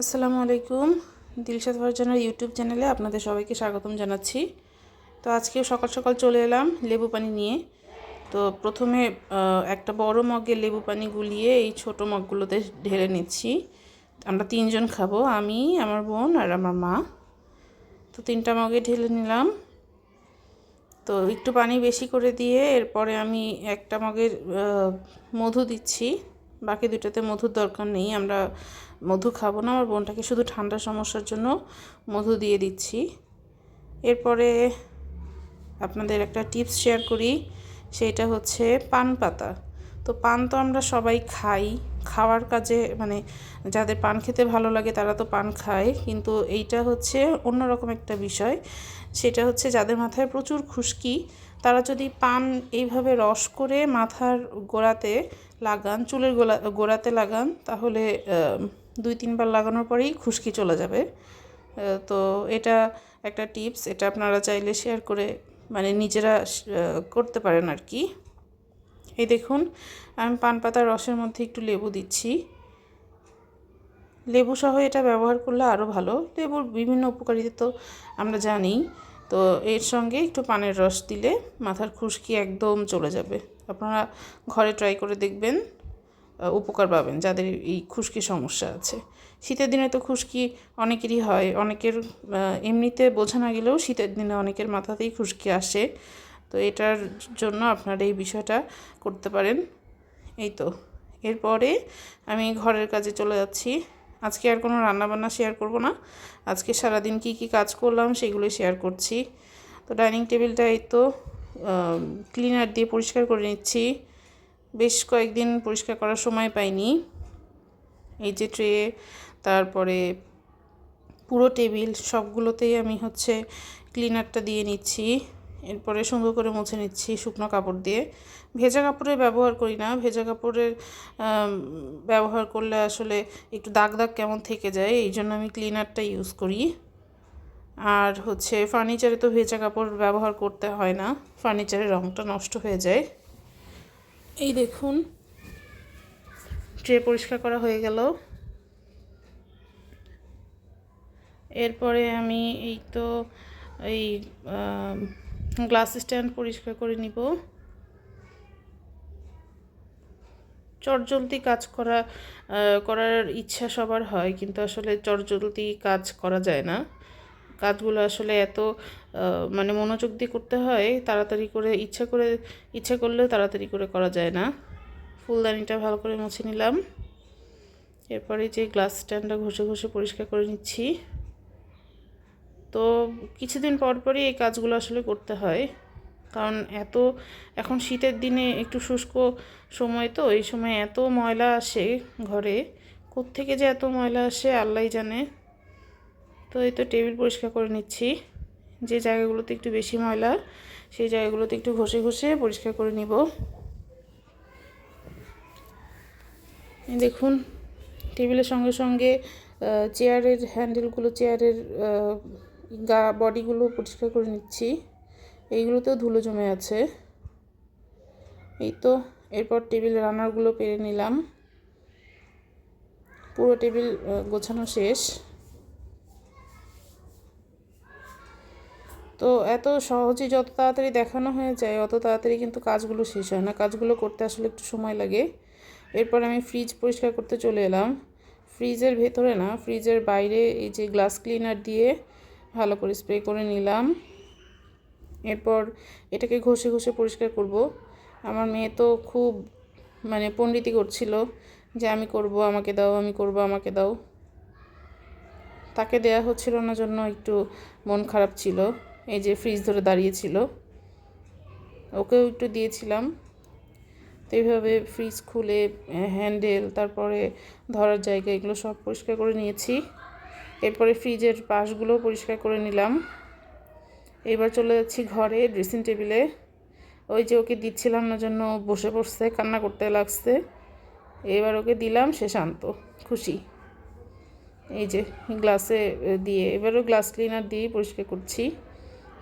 আসসালামু আলাইকুম। দিলশাদ ফারজানার ইউটিউব চ্যানেলে আপনাদের সবাইকে স্বাগতম জানাচ্ছি। তো আজকেও সকাল সকাল চলে এলাম লেবু পানি নিয়ে। তো প্রথমে একটা বড় মগে লেবু পানি গুলিয়ে এই ছোট মগগুলোতে ঢেলে নিচ্ছি। আমরা তিনজন খাব, আমি, আমার বোন আর আমার মা। তো তিনটা মগে ঢেলে নিলাম। তো একটু পানি বেশি করে দিয়ে এরপরে আমি একটা মগের মধু দিচ্ছি। বাকি দুটোতে মধুর দরকার নেই। আমরা মধু খাব না, আমার বোনটাকে শুধু ঠান্ডা সমস্যার জন্য মধু দিয়ে দিচ্ছি। এরপরে আপনাদের একটা টিপস শেয়ার করি, সেটা হচ্ছে পান পাতা। তো পান তো আমরা সবাই খাই, খাওয়ার কাজে মানে যাদের পান খেতে ভালো লাগে তারা তো পান খায়, কিন্তু এইটা হচ্ছে অন্যরকম একটা বিষয়। সেটা হচ্ছে যাদের মাথায় প্রচুর খুশকি, তারা যদি পান এইভাবে রস করে মাথার গোড়াতে লাগান, চুলের গোলা, গোড়াতে লাগান, তাহলে দুই তিনবার লাগানোর পরেই খুশকি চলে যাবে। তো এটা একটা টিপস, এটা আপনারা চাইলে শেয়ার করে মানে নিজেরা করতে পারেন আর কি এই দেখুন, আমি পান পাতার রসের মধ্যে একটু লেবু দিচ্ছি। লেবু সহ এটা ব্যবহার করলে আরও ভালো। লেবুর বিভিন্ন উপকারিতা তো আমরা জানি। তো এর সঙ্গে একটু পানের রস দিলে মাথার খুশকি একদম চলে যাবে। আপনারা ঘরে ট্রাই করে দেখবেন। উপকার পাবেন যাদের এই খুশকি সমস্যা আছে। শীতের দিনে তো খুশকি অনেকেরই হয়, অনেকের এমনিতে বোঝা না গেলেও শীতের দিনে অনেকের মাথাতেই খুশকি আসে। তো এটার জন্য আপনারা এই বিষয়টা করতে পারেন। এই তো, এরপরে আমি ঘরের কাজে চলে যাচ্ছি। আজকে আর কোনো রান্নাবান্না শেয়ার করব না। আজকে সারাদিন কি কি কাজ করলাম সেগুলো শেয়ার করছি। তো ডাইনিং টেবিলটা এই তো ক্লিনার দিয়ে পরিষ্কার করে নিচ্ছি। বেশ কয়েকদিন পরিষ্কার করার সময় পাইনি। এই যে ট্রে, তারপরে পুরো টেবিল সবগুলোতেই আমি হচ্ছে ক্লিনারটা দিয়ে নিচ্ছি, এরপরে সুন্দর করে মুছে নিচ্ছি শুকনো কাপড় দিয়ে। ভেজা কাপড়ের ব্যবহার করি না, ভেজা কাপড়ের ব্যবহার করলে আসলে একটু দাগ দাগ কেমন থেকে যায়, এই জন্য আমি ক্লিনারটা ইউজ করি। আর হচ্ছে ফার্নিচারে তো ভেজা কাপড় ব্যবহার করতে হয় না, ফার্নিচারের রঙটা নষ্ট হয়ে যায়। এই দেখুন ট্রে পরিষ্কার করা হয়ে গেল। এরপরে আমি এই তো এই গ্লাস স্ট্যান্ড পরিষ্কার করে নিব। চটজলদি কাজ করা করার ইচ্ছা সবার হয়, কিন্তু আসলে চটজলদি কাজ করা যায় না। কাজগুলো আসলে এত মানে মনোযোগ দিয়ে করতে হয়, তাড়াতাড়ি করে ইচ্ছা করে, ইচ্ছা করলেও তাড়াতাড়ি করে করা যায় না। ফুলদানিটা ভালো করে মুছে নিলাম। এরপরে যে গ্লাস স্ট্যান্ডটা ঘষে ঘষে পরিষ্কার করে নিচ্ছি। তো কিছুদিন পর পরই এই কাজগুলো আসলে করতে হয়। কারণ এত, এখন শীতের দিনে একটু শুষ্ক সময় তো, এই সময় এত ময়লা আসে ঘরে। কোত্থেকে যে এত ময়লা আসে আল্লাহই জানে। তো এই তো টেবিল পরিষ্কার করে নিচ্ছি। যে জায়গাগুলোতে একটু বেশি ময়লা, সেই জায়গাগুলোতে একটু ঘষে ঘষে পরিষ্কার করে নিব। দেখুন, টেবিলের সঙ্গে সঙ্গে চেয়ারের হ্যান্ডেলগুলো, চেয়ারের গা, বডিগুলো পরিষ্কার করে নিচ্ছি। এইগুলোতেও ধুলো জমে আছে। এই তো, এরপর টেবিলের রানারগুলো পেরে নিলাম। পুরো টেবিল গোছানো শেষ। তো এত সহজে যত তাড়াতাড়ি দেখানো হয়ে যায়, অত তাড়াতাড়ি কিন্তু কাজগুলো শেষ হয় না। কাজগুলো করতে আসলে একটু সময় লাগে। এরপর আমি ফ্রিজ পরিষ্কার করতে চলে এলাম। ফ্রিজের ভেতরে না ফ্রিজের বাইরে এই যে গ্লাস ক্লিনার দিয়ে ভালো করে স্প্রে করে নিলাম। এরপর এটাকে ঘষে ঘষে পরিষ্কার করব। আমার মেয়ে তো খুব মানে পণ্ডিতি করছিল যে, আমি করব, আমাকে দাও, আমি করব, আমাকে দাও। তাকে দেয়া হচ্ছিল না জন্য একটু মন খারাপ ছিল। এই যে ফ্রিজ ধরে দাঁড়িয়েছিল। ওকেও একটু দিয়েছিলাম। তো এইভাবে ফ্রিজ খুলে হ্যান্ডেল তারপরে ধরার জায়গা, এগুলো সব পরিষ্কার করে নিয়েছি। এরপরে ফ্রিজের পাশগুলো পরিষ্কার করে নিলাম। এবার চলে যাচ্ছি ঘরে ড্রেসিং টেবিলে ওই যে ওকে দিচ্ছিলাম না জন্য বসে পড়ছে, কান্না করতে লাগছে। এবার ওকে দিলাম, সে শান্ত, খুশি। এই যে গ্লাসে দিয়ে এবারও গ্লাস ক্লিনার দিয়েই পরিষ্কার করছি।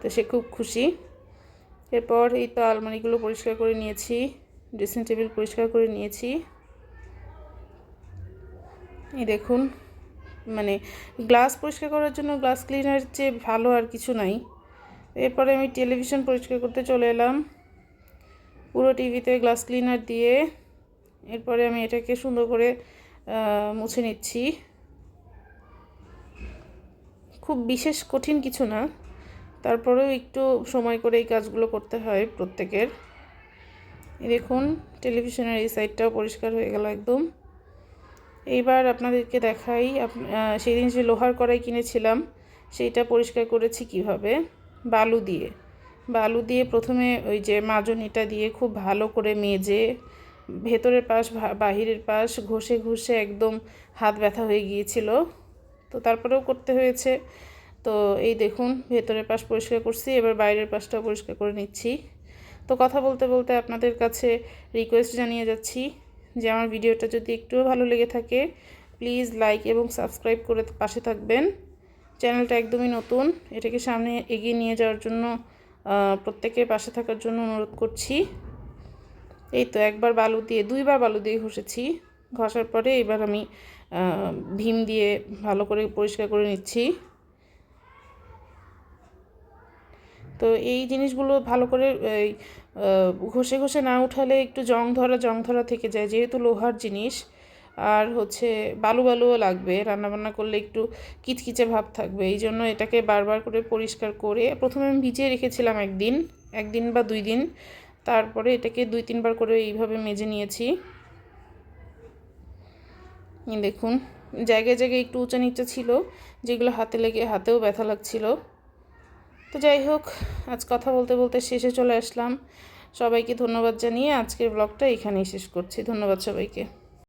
তো সে খুব খুশি। এরপর এই তো আলমারিগুলো পরিষ্কার করে নিয়েছি ড্রেসিং টেবিল পরিষ্কার করে নিয়েছি। এই দেখুন মানে গ্লাস পরিষ্কার করার জন্য গ্লাস ক্লিনার চেয়ে ভালো আর কিছু নাই। এরপরে আমি টেলিভিশন পরিষ্কার করতে চলে এলাম। পুরো টিভিতে গ্লাস ক্লিনার দিয়ে এরপরে আমি এটাকে সুন্দর করে মুছে নিচ্ছি। খুব বিশেষ কঠিন কিছু না। তারপরেও একটু সময় করে এই কাজগুলো করতে হয় প্রত্যেকের। দেখুন টেলিভিশনের এই সাইডটাও পরিষ্কার হয়ে গেল একদম। এইবার আপনাদেরকে দেখাই আহ, সেদিন যে লোহার কড়াই কিনেছিলাম সেইটা পরিষ্কার করেছি কীভাবে? বালু দিয়ে। বালু দিয়ে প্রথমে ওই যে মাজনিটা দিয়ে খুব ভালো করে মেজে ভেতরের পাশ বাহিরের পাশ ঘষে ঘষে একদম হাত ব্যথা হয়ে গিয়েছিল। তো তারপরেও করতে হয়েছে। তো এই দেখুন, ভেতরের পাশ পরিষ্কার করছি, এবার বাইরের পাশটাও পরিষ্কার করে নিচ্ছি। তো কথা বলতে বলতে আপনাদের কাছে রিকোয়েস্ট জানিয়ে যাচ্ছি যে আমার ভিডিওটা যদি একটুও ভালো লেগে থাকে প্লিজ লাইক এবং সাবস্ক্রাইব করে পাশে থাকবেন। চ্যানেলটা একদমই নতুন, এটাকে সামনে এগিয়ে নিয়ে যাওয়ার জন্য প্রত্যেকের পাশে থাকার জন্য অনুরোধ করছি। এই তো একবার বালু দিয়ে, দুইবার বালু দিয়ে ঘষেছি, ঘষার পরে এবার আমি ভীম দিয়ে ভালো করে পরিষ্কার করে নিচ্ছি। তো এই জিনিসগুলো ভালো করে, এই ঘষে ঘষে না উঠালে একটু জং ধরা জং ধরা থেকে যায়, যেহেতু লোহার জিনিস। আর হচ্ছে বালু বালুও লাগবে, রান্নাবান্না করলে একটু কিচকিচে ভাব থাকবে। এই জন্য এটাকে বারবার করে পরিষ্কার করে, প্রথমে আমি ভিজিয়ে রেখেছিলাম একদিন একদিন বা দুই দিন। তারপরে এটাকে দুই তিনবার করে এইভাবে মেজে নিয়েছি। দেখুন, জায়গায় জায়গায় একটু উঁচা নিচা ছিল, যেগুলো হাতে লেগে, হাতেও ব্যথা লাগছিল। তো যাই হোক, আজ কথা বলতে বলতে শেষে চলে আসলাম। সবাইকে ধন্যবাদ জানিয়ে আজকের ব্লগটা এখানেই শেষ করছি। ধন্যবাদ সবাইকে।